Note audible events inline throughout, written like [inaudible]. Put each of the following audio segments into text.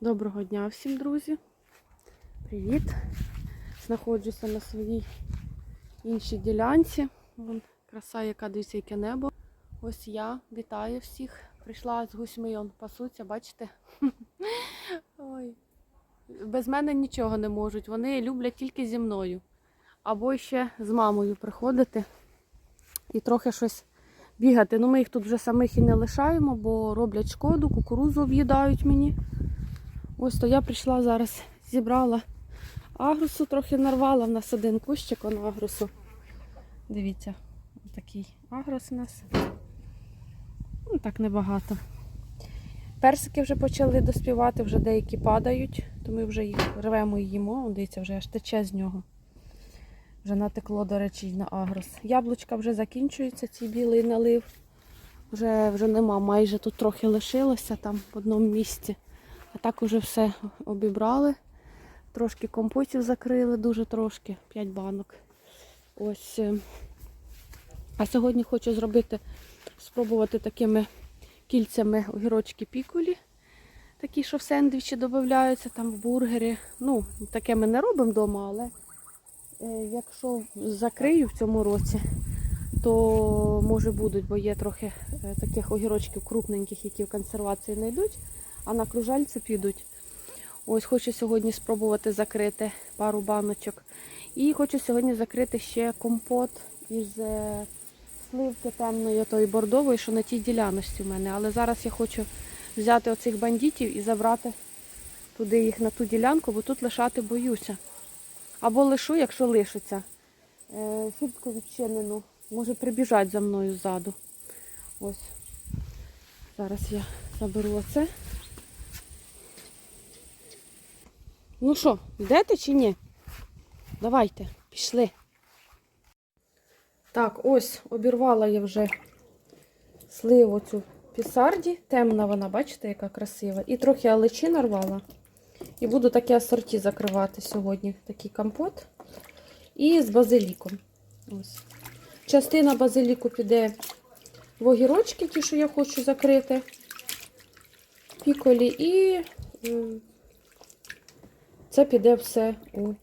Доброго дня всім, друзі. Привіт. Знаходжуся на своїй іншій ділянці. Вон краса, яка дивіться, яке небо. Ось я вітаю всіх. Прийшла з гусьми, он пасуться, бачите? [laughs] Ой. Без мене нічого не можуть. Вони люблять тільки зі мною. Або ще з мамою приходити і трохи щось бігати. Ну, ми їх тут вже самих і не лишаємо, бо роблять шкоду, кукурузу об'їдають мені. Ось то я прийшла зараз, зібрала агрусу, трохи нарвала. В нас один кущик он агрусу. Дивіться, такий агрос у нас. Ну, так небагато. Персики вже почали доспівати, вже деякі падають, то ми вже їх рвемо і їмо. Дивіться, вже аж тече з нього. Вже натекло, до речі, на агрос. Яблучка вже закінчуються, цей білий налив. Вже, вже нема, майже тут трохи лишилося там в одному місці. Так уже все обібрали. Трошки компотів закрили, дуже трошки, 5 банок. Ось. е. А сьогодні хочу зробити, спробувати такими кільцями огірочки пікулі. Такі, що в сендвічі додаються, там в бургері. Ну, таке ми не робимо вдома, але е, якщо закрию в цьому році, то може будуть, бо є трохи е, таких огірочків крупненьких, які в консервації не йдуть а на кружальці підуть. Ось хочу сьогодні спробувати закрити пару баночок. І хочу сьогодні закрити ще компот із е, сливки темної, тої бордової, що на тій діляночці в мене. Але зараз я хочу взяти оцих бандитів і забрати туди їх на ту ділянку, бо тут лишати боюся. Або лишу, якщо лишиться. Е, Фіртку відчинену. Може прибіжать за мною ззаду. Ось. Зараз я заберу оце. Ну що, йдете чи ні? Давайте, пішли. Так, ось обірвала я вже сливу цю пісарді. Темна вона, бачите, яка красива. І трохи алечі нарвала. І буду таке асорті закривати сьогодні. Такий компот. І з базиліком. Ось. Частина базиліку піде в огірочки, ті, що я хочу закрити. Піколі і. Це піде все у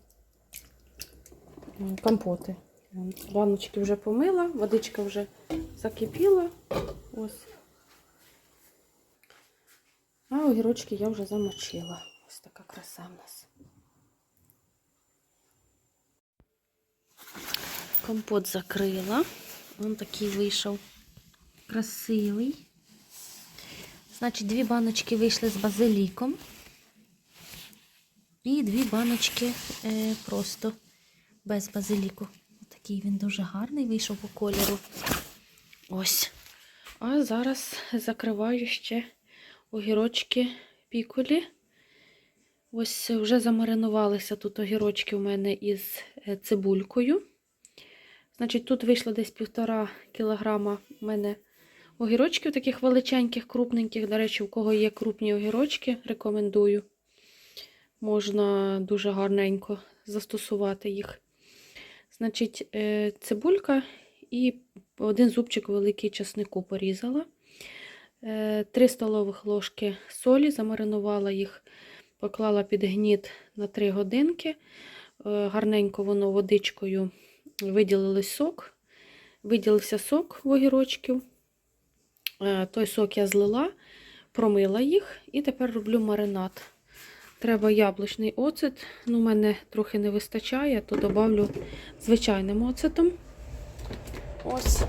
компоти. Баночки вже помила, водичка вже закипіла. Ось. А огірочки я вже замочила. Ось така краса в нас. Компот закрила. Он такий вийшов красивий. Значить, дві баночки вийшли з базиліком. І дві баночки е, просто без базиліку. Такий він дуже гарний вийшов по кольору. Ось. А зараз закриваю ще огірочки пікулі. Ось вже замаринувалися тут огірочки у мене із е, цибулькою. Значить, тут вийшло десь півтора кілограма у мене огірочків, таких величеньких, крупненьких. До речі, у кого є крупні огірочки, рекомендую можна дуже гарненько застосувати їх. Значить, е, цибулька і один зубчик великий часнику порізала. 3 столових ложки солі, замаринувала їх, поклала під гніт на 3 годинки. Е, Гарненько воно водичкою виділили сок. Виділився сок в огірочків. Е, Той сок я злила, промила їх і тепер роблю маринад. Треба яблучний оцет. Ну, у мене трохи не вистачає, то додавлю звичайним оцетом. Ось.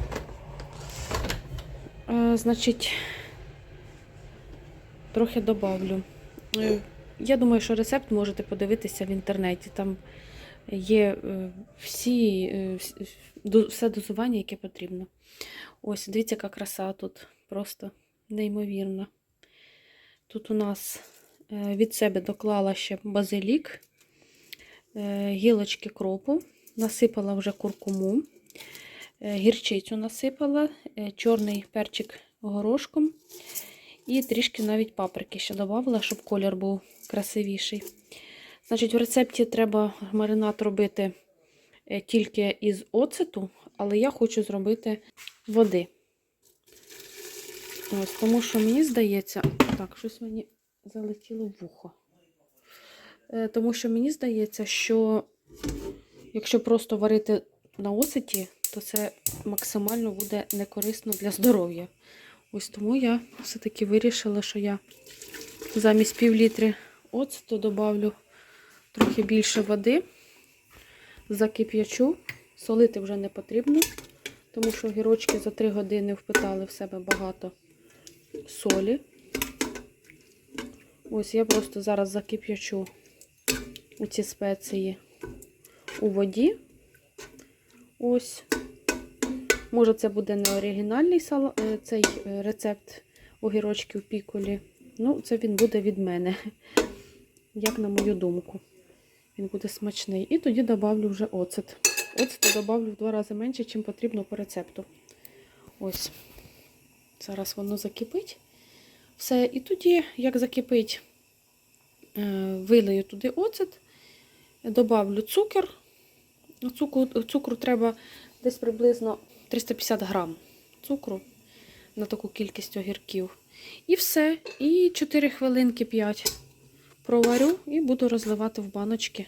Е, значить, трохи додавлю. Е, я думаю, що рецепт можете подивитися в інтернеті. Там є е, всі, е, все дозування, яке потрібно. Ось, дивіться, яка краса тут. Просто неймовірна. Тут у нас Від себе доклала ще базилік, е, гілочки кропу, насипала вже куркуму, е, гірчицю насипала, е, чорний перчик горошком і трішки навіть паприки ще додала, щоб колір був красивіший. Значить, в рецепті треба маринад робити е, тільки із оцету, але я хочу зробити води. Ось, тому що мені здається, так, щось мені залетіло в вухо. Е, Тому що мені здається, що якщо просто варити на осеті, то це максимально буде некорисно для здоров'я. Ось тому я все-таки вирішила, що я замість пів літри оцту додавлю трохи більше води, закип'ячу. Солити вже не потрібно, тому що огірочки за 3 години впитали в себе багато солі. Ось я просто зараз закип'ячу ці спеції у воді. Ось. Може, це буде не оригінальний сала... е, цей е, рецепт огірочків піколі. Ну, це він буде від мене, [laughs] як на мою думку. Він буде смачний. І тоді додавлю вже оцет. Оцет додавлю в два рази менше, чим потрібно по рецепту. Ось. Зараз воно закипить. Все. І тоді, як закипить, е, вилию туди оцет, добавлю цукор. Цукру, цукру треба десь приблизно 350 грам цукру на таку кількість огірків. І все. І 4 хвилинки 5 проварю і буду розливати в баночки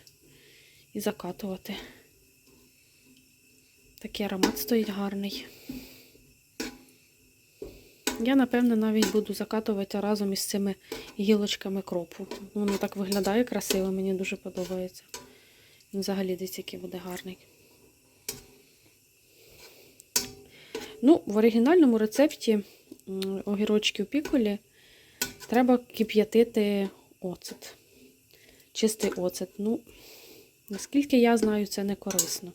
і закатувати. Такий аромат стоїть гарний. Я, напевно, навіть буду закатувати разом із цими гілочками кропу. Воно так виглядає красиво, мені дуже подобається. Взагалі десь який буде гарний. Ну, в оригінальному рецепті м, огірочків піколі треба кип'ятити оцет. Чистий оцет. Ну, наскільки я знаю, це не корисно.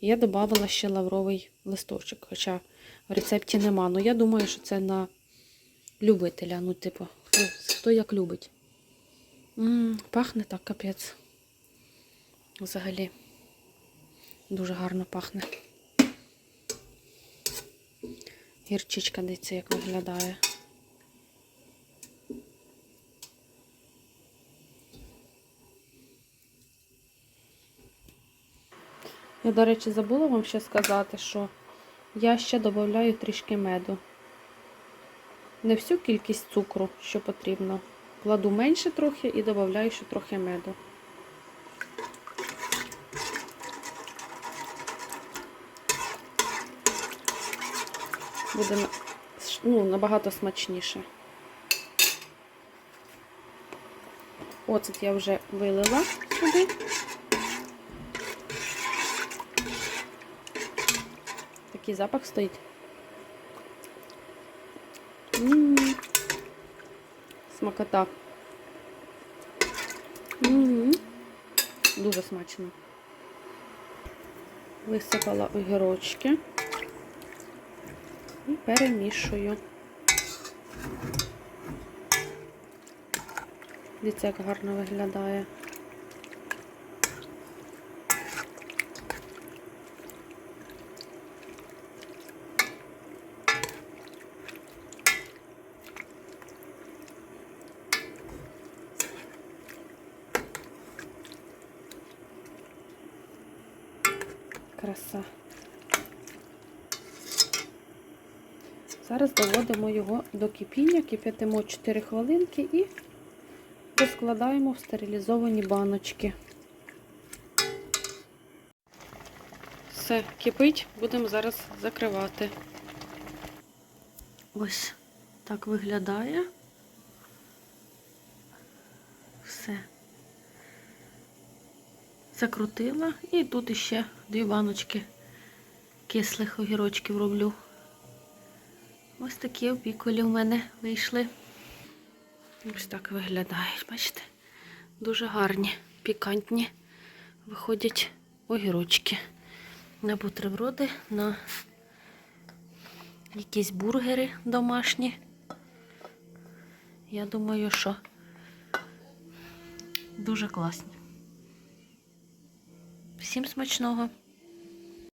Я додавала ще лавровий листочок, хоча в рецепті нема. Ну, я думаю, що це на любителя. Ну, типу, хто, хто як любить. М, пахне так, капець. Взагалі. Дуже гарно пахне. Гірчичка, дивіться, як виглядає. Я, до речі, забула вам ще сказати, що я ще додаю трішки меду. Не всю кількість цукру, що потрібно. Кладу менше трохи і додаю ще трохи меду. Буде ну, набагато смачніше. Оцет я вже вилила сюди. Такий запах стоїть. М. Смакота. М. Дуже смачно. Висипала огірочки і перемішую. Дивіться, як гарно виглядає. Краса. Зараз доводимо його до кипіння, кип'ятимо 4 хвилинки і розкладаємо в стерилізовані баночки. Все, кипить, будемо зараз закривати. Ось так виглядає. Все. Закрутила і тут іще дві баночки кислих огірочків роблю. Ось такі опікулі в мене вийшли. Ось так виглядають, бачите? Дуже гарні, пікантні виходять огірочки. На бутерброди, на якісь бургери домашні. Я думаю, що дуже класні. Всім смачного!